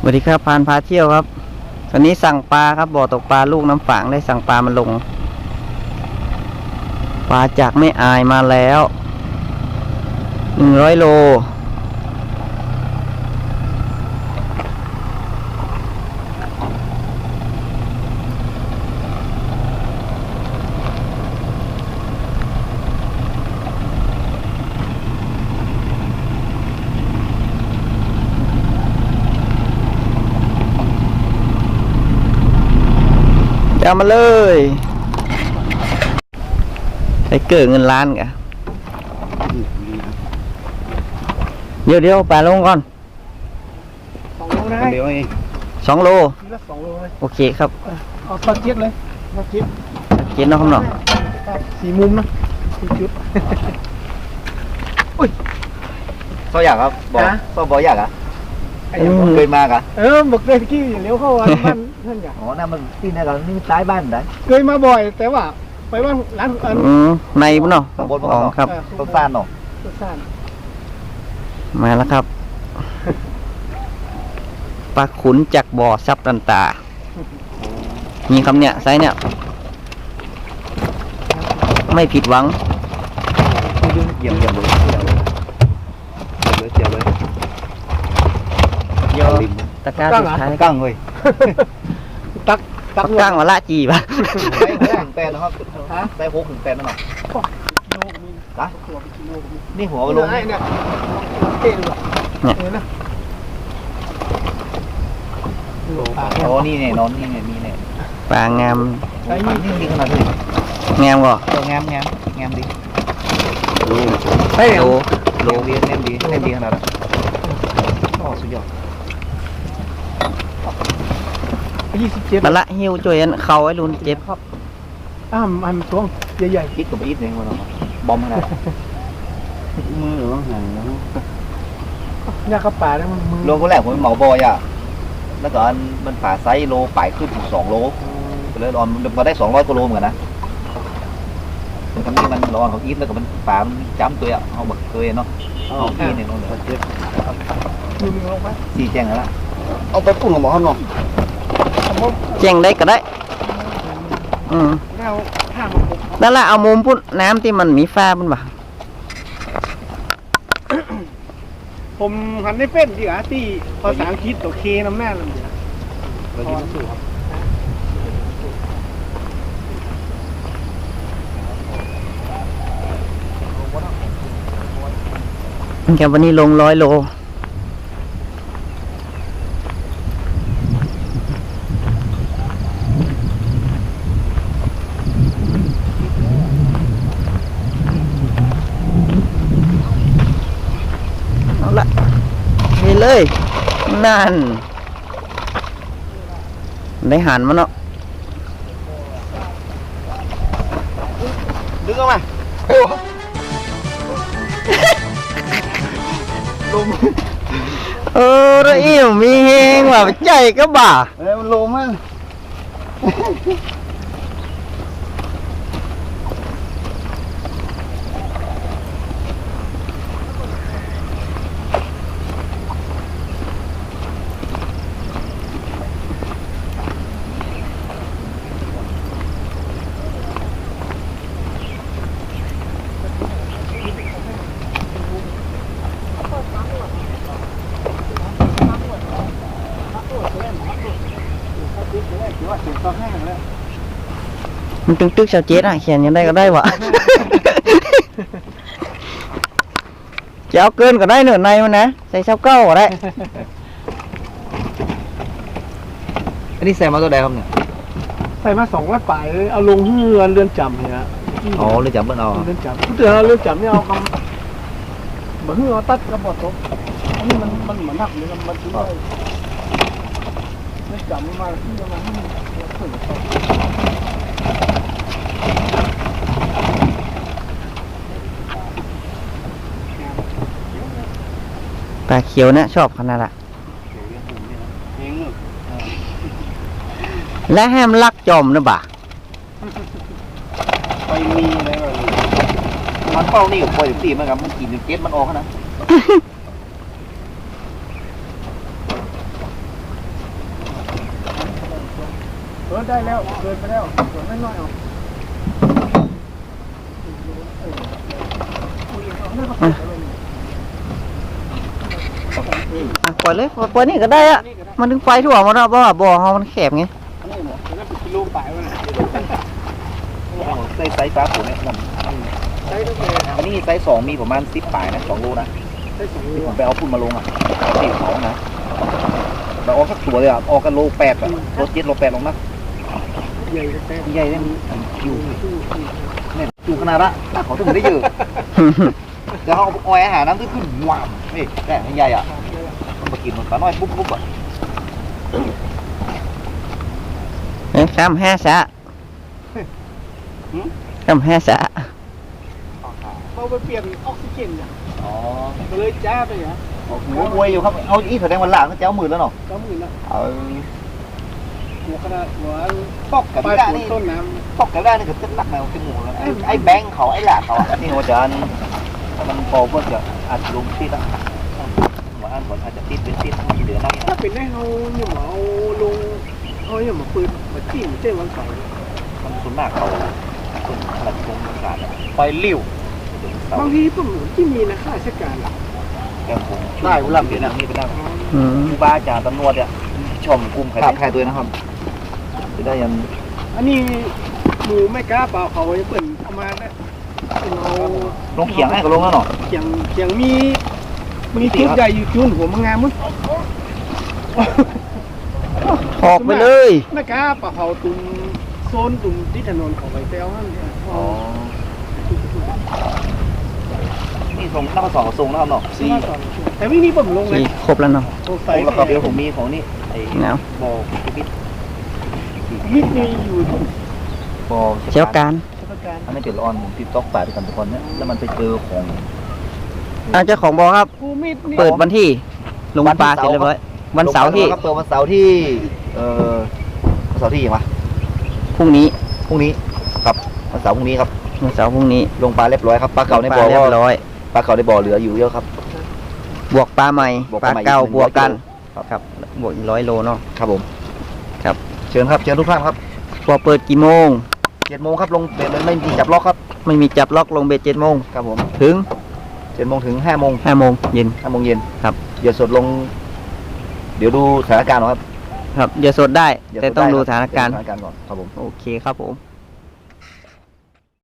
สวัสดีครับพานพาเที่ยวครับ ตอนนี้สั่งปลาครับบ่อตกปลาลูกน้ำฝางได้สั่งปลามาลง ปลาจากไม่อายมาแล้วหนึ่งร้อยโล เอามาเลยไปเกิดเงินล้านกะเดี๋ยวเดี๋ยวปลาลงก่อนสองโลได้เดี๋ยวเองสองโลทีละสองโลเลยโอเคครับเอาปลาเจ็ดเลยปลาเจ็ดเกณฑ์เนาะครับเนาะสี่มุมนะสี่จุดซออยากครับบอกฮะซอบอกอยากอะไอ้ยังอืม เคยมากอะเออบอกเลยกี้เลี้ยวเข้าวันบ้านเพื่อนกันอ๋อนั่นมันที่นั่นกันนี่ซ้ายบ้านได้เคยมาบ่อยแต่ว่าไปบ้านร้านอันอืมในปุ่นเนาะข้างบนอ๋อครับต้นซ่านเนาะต้นซ่านมาแล้วครับปลาขุนจากบ่อซับตันตา มีคำเนี่ยไซส์เนี่ย ไม่ผิดหวังเยี่ยมเยี่ยมเลยเจียวเลยเจียวเลยเดี๋ยวตะกร้าสุดท้ายกั้งเลย ตักตัปักกก้างวะละจีบะได้หกถึงแปดนะครับได้หกถึงแปดนั่นเนาะกิโลก็มีนะตัวเป็นกิโลก็มีนี่หัวไปลงไอ้เนี่ยเท่เลยเห็นนะโลปลาอ๋อนี่เนี่ยนอนนี่เนี่ยมีเนี่ยปลางามไอ้นี่นี่ดีขนาดนี้งามก่เอองามงามงามดีไอ้โลโลดีแน่นดีแน่นดีขนาดนั้นโอ้สุดยอด ยี่สิบเจ็ดมาละหิวจ่วยอันเขาไอ้รุนเจ็บครับอ้ามอันตัวใหญ่คิดกับอีทเนี่ยมันบอมขนาดมือหรือว่าหางๆยากระป่าเนี่ยมันมือโลก็แรกผมเหมาบอยอะแล้วก็อันมันป่าไซส์โลป่ายขึ้นถึงสองโลก็เลยรอนมันมาได้สองร้อยกิโลเหมือนกันนะมันก็มีมันรอนของอีทแล้วก็มันป่ามันจ้ำตัวอะเอาบักตัวเนาะเอาอีทเนี่ยเนาะมือมึงลงไปสี่แจ้งแล้วล่ะเอาไปปุ่นกับหมอเขาหน่อย แจ้งได้ก็ได้ อืมแล้วข้างของผมนั่นละเอามุมพุ่นน้ำที่มันมีฟ้าพุ่นบ่ะผมหันได้เป็นดีกว่าที่ภาษาอังกฤษตัวเคน้ำแม่เลยดีกว่าเรายิ้มสู้ครับแค่วันนี้ลงร้อยโล เอาละนี่ เลย นั่นได้หันมาเนาะดึงออกมาเออแล้วอิ่มมีเฮงว่ะใจก็บ่าเอ้ยมันโลมั้งมันตึงตึกชาวเจ็ดอะ เขียนยังได้ก็ได้วะจะเอาเกินก็ได้เหนือในมันนะใส่เช้าเก้าก็ได้อันนี้แซมมาตัวใดครับเนี่ยใส่มาสองร้อยป่ายเลยเอาลงเรือนเรือนจำเนี่ยอ๋อเลยจับเบิ้ลเอาเรือนจำเตือนเรือนจำเนี่ยเอาคำเหมือนเอาตัดกระบอกตกอันนี้มันมันเหมือนหักเลยมันทิ้งได้เรือนจำมาที่มาให้ ปลาเขียวเนี่ยชอบขนาดละและแฮมลักจอมนะบ่าไปมีอะไรแบบนี้มันเป้านี่กับปล่อยตีมันครับมันกินเกล็ดมันออกนะได้แล้วเกินไปแล้วส่วนไม่น้อยเอา อะปล่อยเลยปล่อยนี่ก็ได้อะมันถึงไฟทั่วหมดแล้วเพราะว่าบ่อเขามันแคบไงอันนี้หมดแล้วเป็นกิโลปลายวะนะไซส์ไซส์ฟ้าผมเนี่ยมันใช้ตั้งแต่อันนี้ไซส์สองมีประมาณสิบปลายนะสองโลนะใช้สองที่โลผมไปเอาพุ่นมาลงอะเอาตีเขานะแต่ออกสักตัวเลยอะออกกันโลแปดอะโลเจ็ดโลแปดลงนะใหญ่แต่ใหญ่เนี่ยอยู่ เนี่ยอยู่ขนาดละน่าเขาถึงได้เยอะเดี๋ยวเขาเอาอาหารน้ำขึ้นหวานนี่แต่ใหญ่อะมันมากินมันปลาน้อยปุ๊บปุ๊บอะเอ้ยข้ามห้าสะข้ามห้าสะเขาไปเปลี่ยนออกซิเจนเนี่ยอ๋อเลยจ้าไปฮะหัวมวยอยู่ครับเอาอีแสดงวันหลังก็จะเอามือแล้วเนาะเก้าหมื่นนะเอา หัวขนาดหัวปอกปลายฝนต้นน้ำตกกันได้นี่ก็จะหนักแนวขึ้นหมูแล้วไอ้ไอ้แบงค์เขาไอ้หลากเขาอะนี่หัวจานมันพอเพื่อจะอาจจะลงติดอะหัวอันหัวอาจจะติดเป็นติดเหลือนักำถ้าเป็นได้เขาเนี่ยหมอเอาลงเอาเนี่ยหมอปืนมาจิ้มเจ้วันเสาร์มันส่วนมากเขาส่วนขนาดตรงกลางไปลิ้วบางทีผมที่มีนะข้าราชการแก้มผมได้กูรับอยู่นะนี่เป็นได้ครูบาอาจารย์ตำรวจเนี่ยชมกลุ่มใครใครตัวนะครับ จะได้ยังอันนี้หมูไม่กล้าเปล่าเขาจะเปิดเอามาเนี่ยเอาลงเขียงให้ก็ลงแล้วเนาะเขียงเขียงมีมีจุดใหญ่อยู่จุดหัวมังงามมั้งออกไปเลยไม่กล้าเปล่าเขาตุ่มโซนตุ่มที่ถนนเขาไปเซลนั่นเนี่ยอ๋อนี่ส่งนักสอนส่งนะครับเนาะซีแต่ไม่มีผมลงเลยสี่ครบแล้วเนาะโอ้ใส่ใส่แล้วก็เดี๋ยวผมมีของนี่ไอ้เนาบอกพิษ มิดมีอยู่ทุกบอกเจ้าการประการอันนี้เป็นละออนผมติดต็อกป่าด้วยกันทุกคนเนี่ยแล้วมันไปเจอของเอาเจ้าของบอกครับกูมิดนี่เปิดวันที่ลงปลาเสร็จเรียบร้อยวันเสาร์ที่ครับเปิดวันเสาร์ที่ เอ่อวันเสาร์ที่ยังวะพรุ่งนี้พรุ่งนี้ครับวันเสาร์พรุ่งนี้ครับวันเสาร์พรุ่งนี้ลงปลาเรียบร้อยครับปลาเก่าในบ่อปลเรียบก็ร้อยปลาเก่าในบ่อเหลืออยู่เยอะครับ บวกปลาใหม่บวกปปลาลาใหม่เก่าอีกหนึ่งบวกกันครับครับบวกอีกร้อยโลเนาะครับผมครับเชิญครับเชิญทุกท่านครับพอเปิดกี่โมงเจ็ดโมงครับลงเบ็ดเลยไม่มีจับล็อกครับไม่มีจับล็อกลงเบ็ดเจ็ดโมงครับผมถึงเจ็ดโมงถึงห้าโมงห้าโมงเย็นห้าโมงเย็นครับเดี๋ยวสดลง เดี๋ยวดูสถานการณ์ก่อนครับ ครับอย่าสดได้เดี๋ยวแต่สดต้องไดูคบสถานการณ์สถานการณ์ก่อนครับผมโอเคครับผม